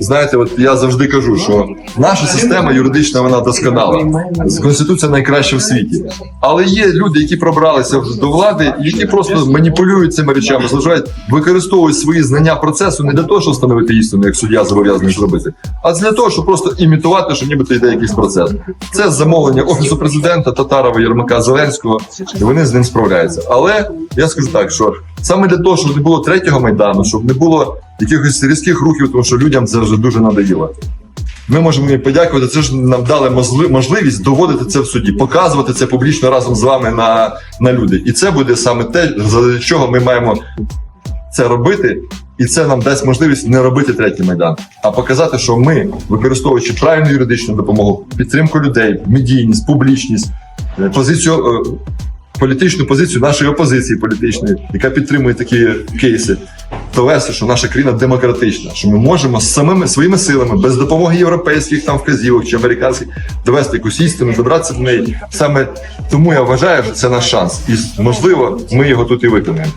Знаєте, от я завжди кажу, що наша система юридична вона досконала. Конституція найкраща в світі. Але є люди, які пробралися до влади, які просто маніпулюють цими речами, зважають, використовують свої знання процесу не для того, щоб встановити істину, як суддя зобов'язаний зробити, а для того, щоб просто імітувати, що нібито йде якийсь процес. Це замовлення офісу президента Татарова, Єрмака Зеленського, вони з ним справляються. Але я скажу так, що саме для того, щоб не було третього майдану, щоб не було якихось різких рухів, тому що людям це вже дуже надоїло. Ми можемо їм подякувати. Це ж нам дали можливість доводити це в суді, показувати це публічно разом з вами на, на люди. І це буде саме те, за чого ми маємо це робити. І це нам дасть можливість не робити третій майдан, а показати, що ми, використовуючи правильну юридичну допомогу, підтримку людей, медійність, публічність, е, позицію. Політичну позицію нашої опозиції політичної, яка підтримує такі кейси, довести, що наша країна демократична, що ми можемо самими своїми силами, без допомоги європейських там вказівок чи американських, довести якусь істину, добратися до неї. Саме тому я вважаю, що це наш шанс, і можливо, ми його тут і виконаємо.